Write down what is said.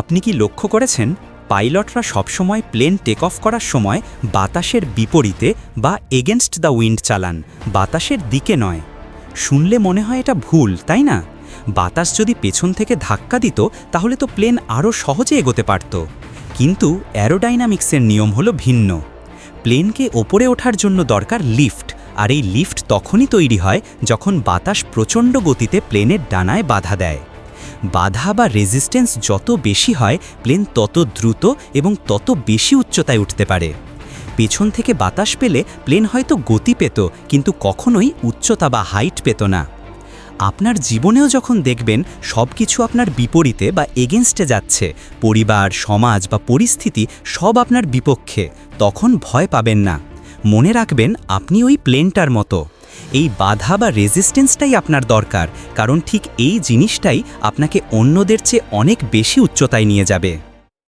আপনি কি লক্ষ্য করেছেন, পাইলটরা সবসময় প্লেন টেক অফ করার সময় বাতাসের বিপরীতে বা এগেনস্ট দ্য উইন্ড চালান, বাতাসের দিকে নয়? শুনলে মনে হয় এটা ভুল, তাই না? বাতাস যদি পেছন থেকে ধাক্কা দিত, তাহলে তো প্লেন আরও সহজে এগোতে পারত। কিন্তু অ্যারোডাইনামিক্সের নিয়ম হলো ভিন্ন। প্লেনকে ওপরে ওঠার জন্য দরকার লিফট, আর এই লিফট তখনই তৈরি হয় যখন বাতাস প্রচণ্ড গতিতে প্লেনের ডানায় বাধা দেয়। বাধা বা রেজিস্ট্যান্স যত বেশি হয় প্লেন তত দ্রুত এবং তত বেশি উচ্চতায় উঠতে পারে। পেছন থেকে বাতাস পেলে প্লেন হয়তো গতি পেত, কিন্তু কখনোই উচ্চতা বা হাইট পেত না। আপনার জীবনেও যখন দেখবেন সব কিছু আপনার বিপরীতে বা এগেনস্টে যাচ্ছে, পরিবার, সমাজ বা পরিস্থিতি সব আপনার বিপক্ষে, তখন ভয় পাবেন না। মনে রাখবেন, আপনি ওই প্লেনটার মতো। এই বাধা বা রেজিস্ট্যান্সটাই আপনার দরকার, কারণ ঠিক এই জিনিসটাই আপনাকে অন্যদের চেয়ে অনেক বেশি উচ্চতায় নিয়ে যাবে।